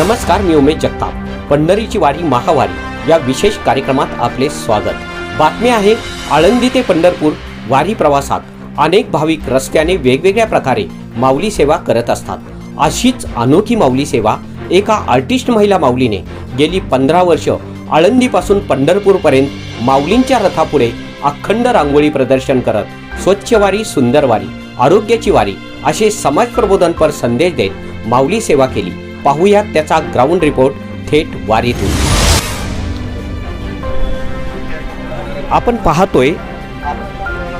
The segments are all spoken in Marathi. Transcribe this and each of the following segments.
नमस्कार मी उमेश जगताप. पंढरीची वारी महावारी या विशेष कार्यक्रमात आपले स्वागत. बातमी आहे आळंदी ते पंढरपूर वारी प्रवासात. अनेक भाविक रस्त्याने वेगवेगळ्या प्रकारे माऊली सेवा करत असतात. अशीच अनोखी माऊली सेवा एका आर्टिस्ट महिला माऊलीने गेली पंधरा वर्ष आळंदीपासून पंढरपूरपर्यंत माऊलींच्या रथापुढे अखंड रांगोळी प्रदर्शन करत स्वच्छ वारी सुंदर वारी आरोग्याची वारी असे समाज प्रबोधनपर संदेश देत माऊली सेवा केली. पाहूयात त्याचा ग्राउंड रिपोर्ट थेट वारीतून. आपण पाहतोय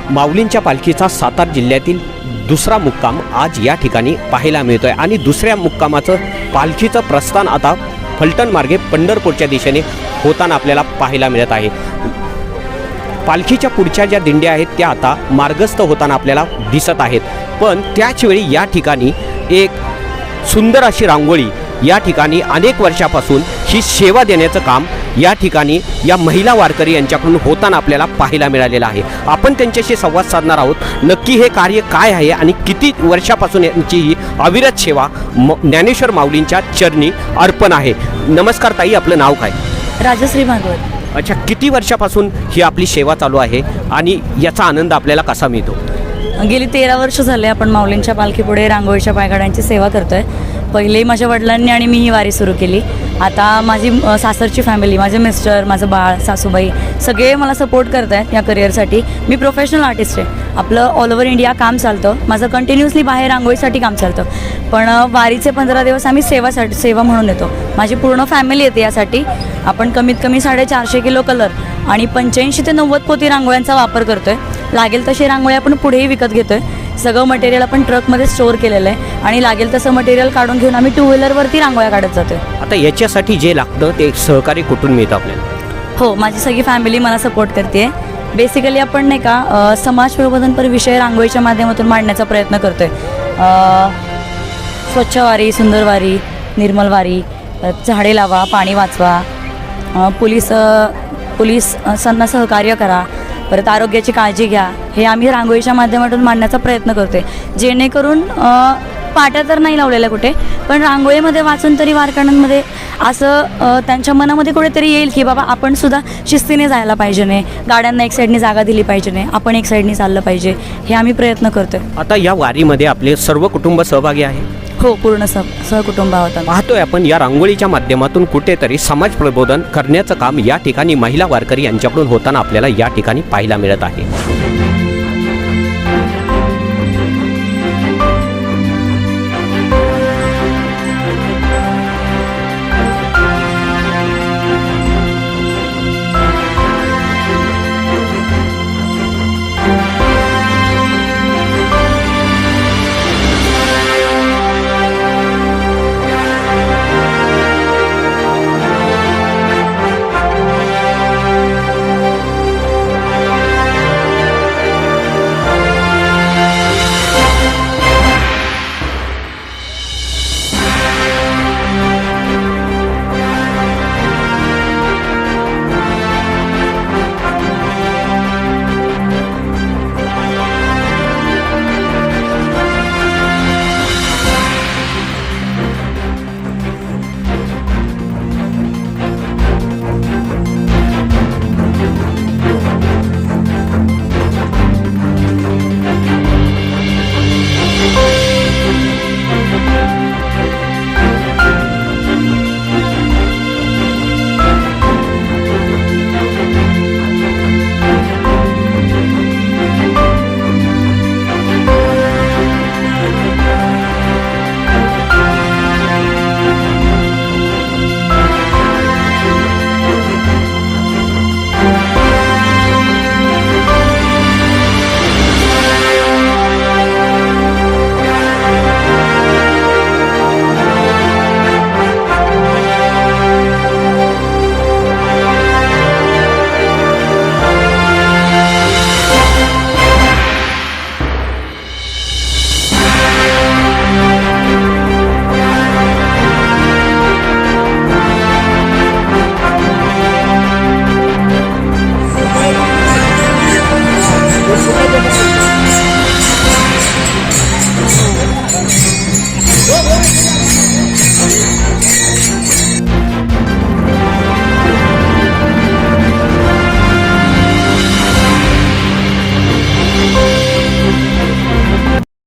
माऊलींच्या पालखीचा सातारा जिल्ह्यातील दुसरा मुक्काम आज या ठिकाणी पाहायला मिळतोय. आणि दुसऱ्या मुक्कामाचं पालखीचं प्रस्थान आता फलटण मार्गे पंढरपूरच्या दिशेने होताना आपल्याला पाहायला मिळत आहे. पालखीच्या पुढच्या ज्या दिंड्या आहेत त्या आता मार्गस्थ होताना आपल्याला दिसत आहेत. पण त्याच वेळी या ठिकाणी एक सुंदर अशी रांगोळी या ठिकाणी अनेक वर्षापासून ही सेवा देण्याचं काम या ठिकाणी या महिला वारकरी यांच्याकडून होताना आपल्याला पाहायला मिळालेलं आहे. आपण त्यांच्याशी संवाद साधणार आहोत. नक्की हे कार्य काय आहे आणि किती वर्षापासून यांची ही अविरत सेवा म ज्ञानेश्वर माऊलींच्या चरणी अर्पण आहे? नमस्कार ताई आपलं नाव काय? राजश्री भागवत. अच्छा किती वर्षापासून ही आपली सेवा चालू आहे आणि याचा आनंद आपल्याला कसा मिळतो? गेली तेरा वर्ष झाले आपण माऊलींच्या पालखीपुढे रांगोळीच्या पायगाड्यांची सेवा करतोय. पहिले माझ्या वडिलांनी आणि मी ही वारी सुरू केली. आता माझी सासरची फॅमिली माझे मिस्टर माझं बाळ सासूबाई सगळे मला सपोर्ट करत आहेत या करिअरसाठी मी प्रोफेशनल आर्टिस्ट आहे. आपलं ऑल ओव्हर इंडिया काम चालतं. माझं कंटिन्युअसली बाहेर रांगोळीसाठी काम चालतं. पण वारीचे पंधरा दिवस आम्ही सेवासाठी सेवा म्हणून येतो माझी पूर्ण फॅमिली येते यासाठी. आपण कमीत कमी साडेचारशे किलो कलर आणि पंच्याऐंशी ते नव्वद पोती रांगोळ्यांचा वापर करतोय. लागेल तशी रांगोळी आपण पुढेही विकत घेतोय. सगळं मटेरियल आपण ट्रकमध्ये स्टोअर केलेलं आहे. आणि लागेल तसं मटेरियल काढून घेऊन आम्ही टू व्हीलरवरती रांगोळ्या काढत जातोय. आता याच्यासाठी जे लागतं ते सहकार्य कुठून मिळतं आपल्याला? हो माझी सगळी फॅमिली मला सपोर्ट करते बेसिकली आपण नाही का अ, समाज प्रबोधनपर विषय रांगोळीच्या माध्यमातून मांडण्याचा प्रयत्न करतोय. अ, स्वच्छ वारी सुंदर वारी निर्मल वारी झाडे लावा पाणी वाचवा अ, पोलीस अ, पोलीस अ, संना सहकार्य करा परत आरोग्याची काळजी घ्या. हे आम्ही रांगोळीच्या माध्यमातून मांडण्याचा प्रयत्न करतोय. जेणेकरून पाट्या तर नाही लावलेल्या कुठे पण रांगोळीमध्ये वाचून तरी वारकऱ्यांमध्ये असं त्यांच्या मनामध्ये कुठेतरी येईल की बाबा आपण सुद्धा शिस्तीने जायला पाहिजे नाही. गाड्यांना एक साईडनी जागा दिली पाहिजे नाही. आपण एक साईडनी चाललं पाहिजे. हे आम्ही प्रयत्न करतोय. आता या वारीमध्ये आपले सर्व कुटुंब सहभागी आहे? हो पूर्ण सह सहकुटुंब आम्ही. पाहतोय आपण या रांगोळीच्या माध्यमातून कुठेतरी समाज प्रबोधन करण्याचं काम या ठिकाणी महिला वारकरी यांच्याकडून होताना आपल्याला या ठिकाणी पाहायला मिळत आहे.